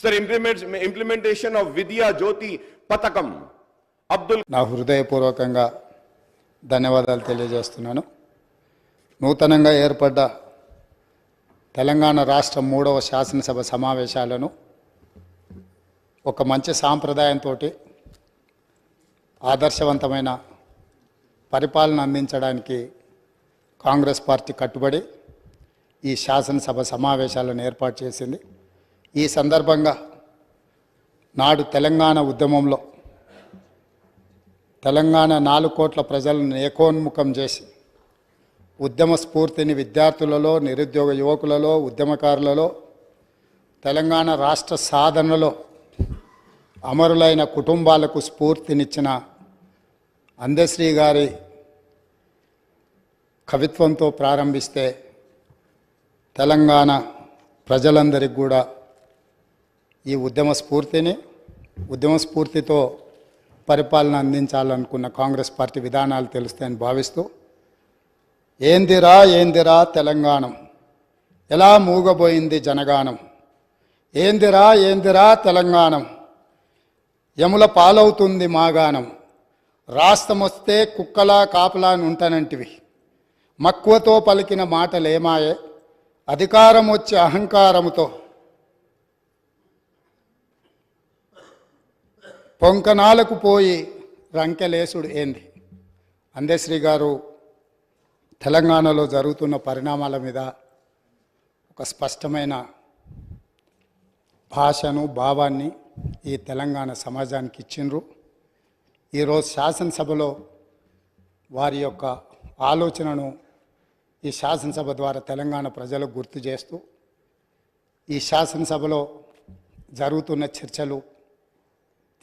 Sir implement implementation of విద్యా జ్యోతి పథకం అబ్దుల్ నా హృదయపూర్వకంగా ధన్యవాదాలు తెలియజేస్తున్నాను. నూతనంగా ఏర్పడ్డ తెలంగాణ రాష్ట్ర మూడవ శాసనసభ సమావేశాలను ఒక మంచి సాంప్రదాయంతో ఆదర్శవంతమైన పరిపాలన అందించడానికి కాంగ్రెస్ పార్టీ కట్టుబడి ఈ శాసనసభ సమావేశాలను ఏర్పాటు చేసింది. ఈ సందర్భంగా నాడు తెలంగాణ ఉద్యమంలో తెలంగాణ నాలుగు కోట్ల ప్రజలను ఏకోన్ముఖం చేసి ఉద్యమ స్ఫూర్తిని విద్యార్థులలో నిరుద్యోగ యువకులలో ఉద్యమకారులలో తెలంగాణ రాష్ట్ర సాధనలో అమరులైన కుటుంబాలకు స్ఫూర్తినిచ్చిన అందశ్రీ గారి కవిత్వంతో ప్రారంభిస్తే తెలంగాణ ప్రజలందరికీ కూడా ఈ ఉద్యమ స్ఫూర్తిని ఉద్యమ స్ఫూర్తితో పరిపాలన అందించాలనుకున్న కాంగ్రెస్ పార్టీ విధానాలు తెలుస్తాయని భావిస్తూ ఏందిరా ఏందిరా తెలంగాణం? ఎలా మూగబోయింది జనగానం? ఏందిరా ఏందిరా తెలంగాణం? యముల పాలవుతుంది మాగానం. రాష్ట్రమొస్తే కుక్కలా కాపలా అని ఉంటానంటివి మక్కువతో పలికిన మాటలేమాయే? అధికారం వచ్చే అహంకారముతో పొంకనాలకు పోయి రంకెలేసుడు ఏంది? అందశ్రీ గారు తెలంగాణలో జరుగుతున్న పరిణామాల మీద ఒక స్పష్టమైన భాషను భావాన్ని ఈ తెలంగాణ సమాజానికి ఇచ్చిండ్రు. ఈరోజు శాసనసభలో వారి యొక్క ఆలోచనను ఈ శాసనసభ ద్వారా తెలంగాణ ప్రజలకు గుర్తు చేస్తూ ఈ శాసనసభలో జరుగుతున్న చర్చలు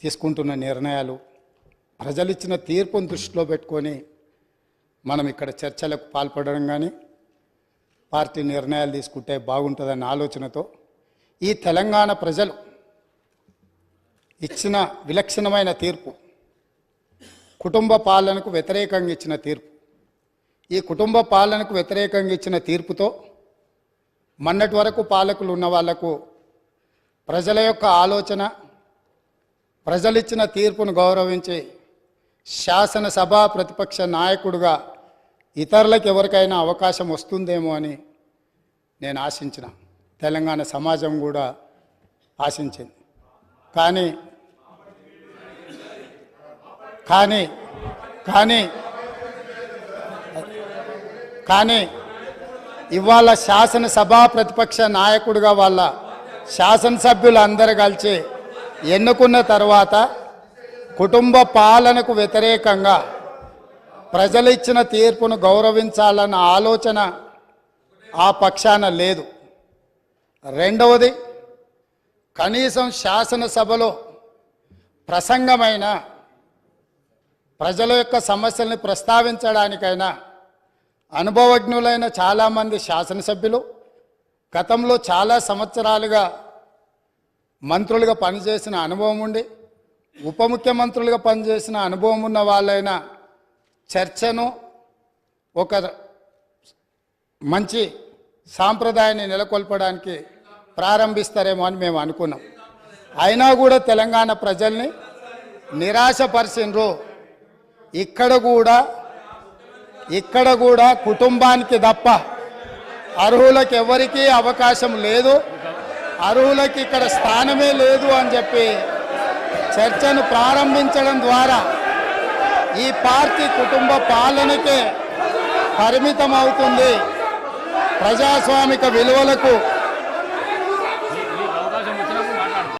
తీసుకుంటున్న నిర్ణయాలు ప్రజలిచ్చిన తీర్పును దృష్టిలో పెట్టుకొని మనం ఇక్కడ చర్చలకు పాల్పడడం కానీ పార్టీ నిర్ణయాలు తీసుకుంటే బాగుంటుందన్న ఆలోచనతో ఈ తెలంగాణ ప్రజలు ఇచ్చిన విలక్షణమైన తీర్పు కుటుంబ పాలనకు వ్యతిరేకంగా ఇచ్చిన తీర్పు ఈ కుటుంబ పాలనకు వ్యతిరేకంగా ఇచ్చిన తీర్పుతో మొన్నటి వరకు పాలకులు ఉన్న వాళ్ళకు ప్రజల యొక్క ఆలోచన ప్రజలిచ్చిన తీర్పును గౌరవించి శాసనసభ ప్రతిపక్ష నాయకుడుగా ఇతరులకు ఎవరికైనా అవకాశం వస్తుందేమో అని నేను ఆశించిన. తెలంగాణ సమాజం కూడా ఆశించింది. కానీ కానీ కానీ కానీ ఇవాళ శాసనసభ ప్రతిపక్ష నాయకుడిగా వాళ్ళ శాసనసభ్యులు అందరు కలిసి ఎన్నుకున్న తర్వాత కుటుంబ పాలనకు వ్యతిరేకంగా ప్రజలు ఇచ్చిన తీర్పును గౌరవించాలన్న ఆలోచన ఆ పక్షాన లేదు. రెండవది కనీసం శాసనసభలో ప్రసంగమైన ప్రజల యొక్క సమస్యల్ని ప్రస్తావించడానికైనా అనుభవజ్ఞులైన చాలామంది శాసనసభ్యులు గతంలో చాలా సంవత్సరాలుగా మంత్రులుగా పనిచేసిన అనుభవం ఉండి ఉప ముఖ్యమంత్రులుగా పనిచేసిన అనుభవం ఉన్న వాళ్ళైన చర్చను ఒక మంచి సాంప్రదాయాన్ని నెలకొల్పడానికి ప్రారంభిస్తారేమో అని మేము అనుకున్నాం. అయినా కూడా తెలంగాణ ప్రజల్ని నిరాశపరిచినరు ఇక్కడ కూడా ఇక్కడ కూడా కుటుంబానికి తప్ప అర్హులకు ఎవరికీ అవకాశం లేదు. అర్హులకి ఇక్కడ స్థానమే లేదు అని చెప్పి చర్చను ప్రారంభించడం ద్వారా ఈ పార్టీ కుటుంబ పాలనకే పరిమితం అవుతుంది ప్రజాస్వామిక విలువలకు